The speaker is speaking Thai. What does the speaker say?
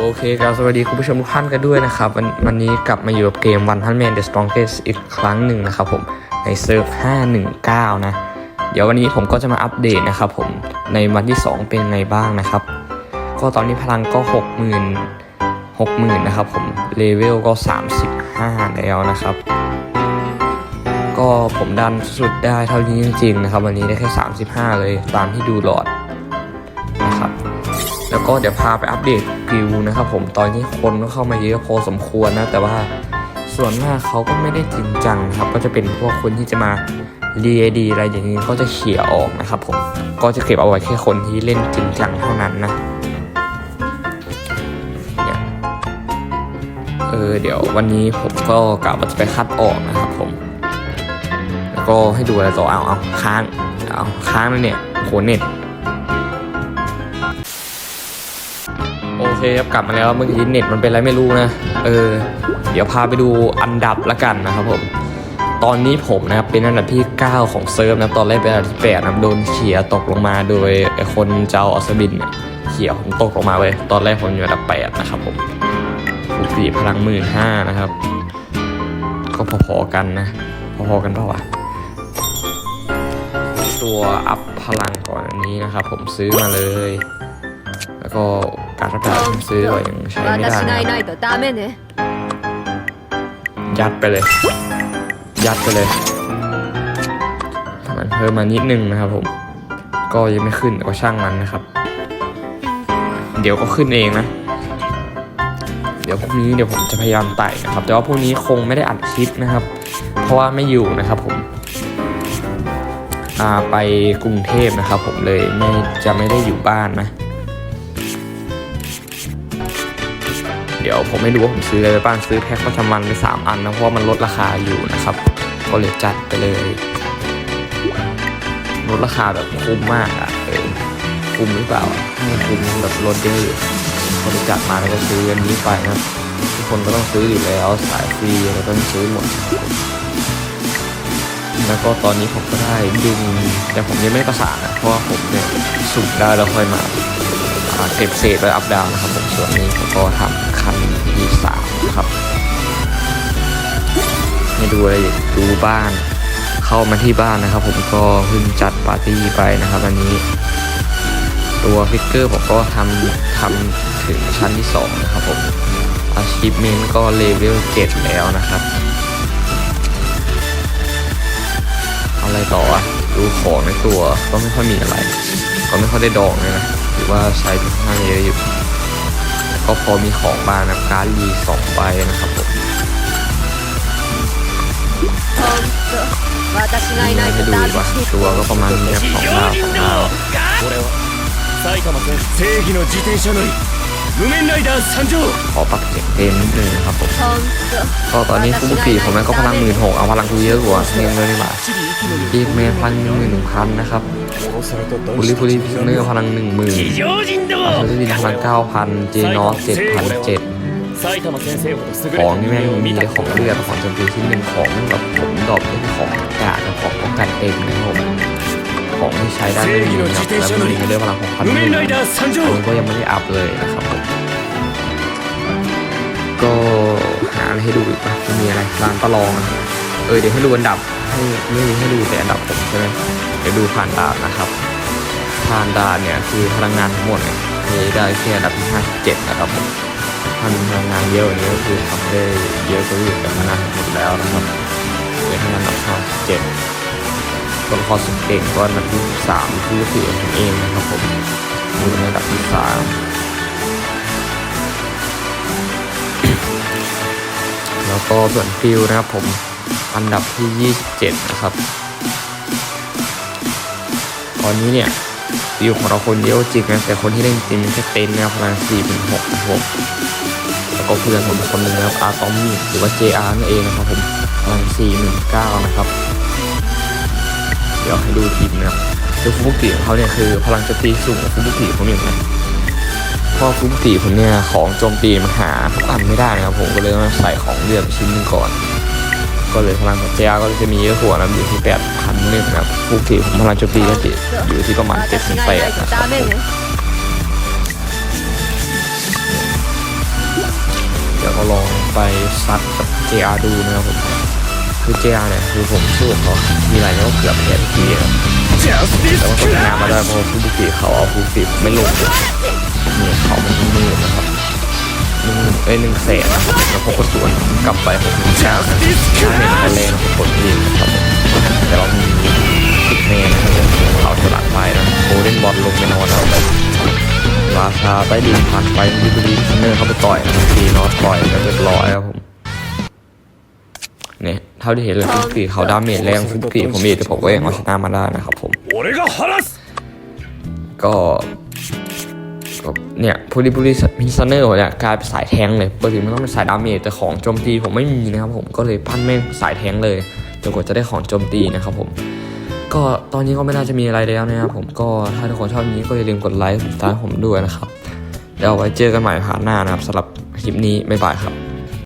โอเคครับสวัสดีคุณผู้ชมทุกท่านกันด้วยนะครับวันวันนี้กลับมาอยู่กับเกม One Punch Man The Strongest อีกครั้งหนึ่งนะครับผมในเซิร์ฟ519 นะ เดี๋ยววันนี้ผมก็จะมาอัปเดตนะครับผมในวันที่ 2 เป็นไงบ้างนะครับ ก็ตอนนี้พลังก็ 60,000 60,000นะครับผมเลเวลก็ 35 แล้วนะครับ ก็ผมดันสุดได้เท่านี้จริงๆนะครับ วันนี้ได้แค่ 35 เลยตามที่ดูหลอด ก็เดี๋ยวพาไปอัปเดตกิวนะครับผมตอนนี้คนก็เข้ามาเยอะพอสมควรนะ แต่ว่าส่วนมากเขาก็ไม่ได้จริงจังครับก็จะเป็นพวกคนที่จะมาเรียดีอะไรอย่างนี้ก็จะเขี่ยออกนะครับผมก็จะเก็บเอาไว้แค่คนที่เล่นจริงจังเท่านั้นนะเนี่ยเออเดี๋ยววันนี้ผมก็กะว่าจะไปคัดออกนะครับผม แล้วก็ให้ดูอะไรต่อเอาเอาค้างเอาค้างแล้วเนี่ยโหเน็ต เคครับกลับมาแล้วเมื่อกี้เน็ตมันเป็นอะไรไม่รู้นะ เออ เดี๋ยวพาไปดูอันดับละกันนะครับผม ตอนนี้ผมนะครับเป็นอันดับที่ 9 ของเซิร์ฟนะตอนแรกเป็นอันดับที่8นะโดนเขี่ยตกลงมาโดยไอ้คนเจ้าออสบินเนี่ยเขี่ยผมตกลงมาเลยตอนแรกผมอยู่อันดับ8นะครับผมผูกสีพลังหมื่นห้านะครับ ก็พอๆกันนะ พอๆกันเปล่าวะตัวอัพพลังก่อนอันนี้นะครับ ผมซื้อมาเลย แล้วก็ การทัายซื้อไว้ยังใช้ไม่ได้นะยัดไปเลย ยัดไปเลยมันเพิ่มมานิดนึงนะครับผม ก็ยังไม่ขึ้นก็ช่างมันนะครับ เดี๋ยวก็ขึ้นเองนะ เดี๋ยวพรุ่งนี้เดี๋ยวผมจะพยายามไต่นะครับ แต่ว่าพรุ่งนี้คงไม่ได้อัดคลิปนะครับ เพราะว่าไม่อยู่นะครับผมไปกรุงเทพนะครับ ผมเลยไม่จะไม่ได้อยู่บ้านนะ ดี๋ยวผมไม่รู้ว่าผมซื้ออะไรไปบ้างซื้อแพ็คประจำวันไปสามอันนะเพราะมันลดราคาอยู่นะครับก็เลยจัดไปเลยลดราคาแบบคุ้มมากอะเออคุ้มหรือเปล่าไม่คุ้มแบบลดเยอะอยู่ก็เลยจัดมาแล้วก็ซื้ออันนี้ไปนะครับทุกคนก็ต้องซื้ออยู่แล้วสายฟรีเราต้องซื้อหมดแล้วก็ตอนนี้ผมก็ได้ดึงแต่ผมยังไม่ประสานนะเพราะว่าผมเนี่ยสุ่มได้แล้วค่อยมา เก็บเศษไว้อัพดาวนะครับผมส่วนนี้ผมก็ทำคันที่สามนะครับให้ดูอะไรดูบ้าน เข้ามาที่บ้านนะครับ ผมก็เพิ่งจัดปาร์ตี้ไปนะครับวันนี้ ตัวฟิกเกอร์ผมก็ทำทำถึงชั้นที่สองนะครับผมอาชีพเมนก็เลเวลเจ็ดแล้วนะครับอะไรต่ออะดูของในตัวก็ไม่ค่อยมีอะไร ก็ไม่ค่อยได้ดองเลยนะ อว่าใช้ค่อนข้างเยอะอยู่ก็พอมีของบ้างนะการรีสองใบนะครับผมให้ดูว่าตัวก็ประมาณนี้สองดาวสองดาขอปักเจ็บเต็มนิดนึงนะครับผมก็ตอนนี้คุ้มปีผมนั้ก็พลังหมื่นหกเอาพลังกูเยอะกว่าเงินเลยดีกว่าอีกเมย์พลังหมื่นหนึ่งพันนะครับ บุริบุริพิกเนอร์พลังหนึ่งหมื่นอัศวินพลังเก้าพันเจนอสเจ็ดพันเจ็ดของที่แม่งมีได้ของเลือดของจำเป็นที่หนึ่งของแบบผมดอกเป็นของกาะของป้องกันเองนะครัมของที่ใช้ได้ไม่มีนะครับแล้วมันมีเรื่องพลังของพันหนึ่งผมก็ยังไม่ได้อัพเลยนะครับผมก็หาอะไรให้ดูอีกปะมีอะไรร้านประลอง เออเดี๋ยวให้ดูอันดับ ให้ไม่ให้ดูแต่อันดับผมใช่ไหมเดี๋ยวดูผ่านดานนะครับ ผ่านดานเนี่ยคือพลังงานทั้งหมดเนี่ยมีได้แค่อันดับที่57นะครับผมถ้ามีพลังงานเยอะกว่านี้ก็คือทำได้เยอะกว่าอื่นแต่พลังงานหมดแล้วนะครับเดี๋ยวให้อันดับ57ตัวละครสุดเก่งก็อันดับที่3ที่สี่ผมเองนะครับผมอยู่ในอันดับที่สามแล้วก็ส่วนฟิลนะครับผม อันดับที่ 27 นะครับ ตอนนี้เนี่ยฟิลของเราคนเยอะจริงนะแต่คนที่เล่นจริงแค่เต็นนะครับประมาณ4เป็น6นะครับผมแล้วก็เพื่อนผมคนหนึงนะครับอาร์ตอมมี่หรือว่า JR นั่นเองนะครับผมประมาณ4 1 9 นะครับ เดี๋ยวให้ดูทีมนะครับคือฟุบุกิของเขาเนี่ยคือพลังจมตีสูงฟุบุกิของหนึ่งนะพราะฟุตตีผมเนี่ยของโจมตีมันหาทุกอันไม่ได้นะครับผมก็เลยต้องใส่ของเลือดชิ้นหนึงก่อน ก็เลยพลังของเจ้าก็จะมีเยอะกวานะอยู่ที่แปดพันหนึ่งนะครับลูกทีของพลังโจมตีก็จะอยู่ที่ประมาณเจ็ดถึงแปดนะครับเดี๋ยวก็ลองไปซัดกับเจ้าดูนะครับผมคือเจ้าเนี่ยคือผมสู้เขามีหลอะไรก็เกือบแพ้ทุกทีครับแต่ว่าชนะมาได้เพราะฟูบุกิเขาเอาฟูบุกิไม่ลงเนี่ยเขามันมืดนะครับ หนึ่งเอ้ยหนึ่งแสนนะครับแล้วพอกดสวนกลับไปหกหนึ่งเก้านะถ้าเห็นคะแนนของคนที่ครับผมแต่เรามีสิบคะแนนนะครับผมเขาถลักไปนะโกลเด้นบอลลงไปนอนเอาไปราชาใต้ดินผ่านไปวิบุรีเซนเนอร์เข้าไปต่อยนะทีนอสต่อยก็เรียบร้อยครับผมเนี่ยเท่าที่เห็นเลยฟุกกี้เขาดาเมจแรงฟุกกี้ผมเองแต่ผมก็ยังเอาชนะมาได้นะครับผม俺 แบบเนี่ยพูลิพุริพิซเนอร์เนี่ยกลายเป็นสายแทงเลยปกติมันต้องเป็นสายดาเมจแต่ของโจมตีผมไม่มีนะครับผมก็เลยปั้นแม่งสายแทงเลยจนกว่าจะได้ของโจมตีนะครับผมก็ตอนนี้ก็ไม่น่าจะมีอะไรแล้วนะครับผมก็ถ้าทุกคนชอบนี้ก็อย่าลืมกดไลค์ติดตามผมด้วยนะครับเดี๋ยวไว้เจอกันใหม่ผ่านหน้านะครับสำหรับคลิปนี้บ๊ายบายครับ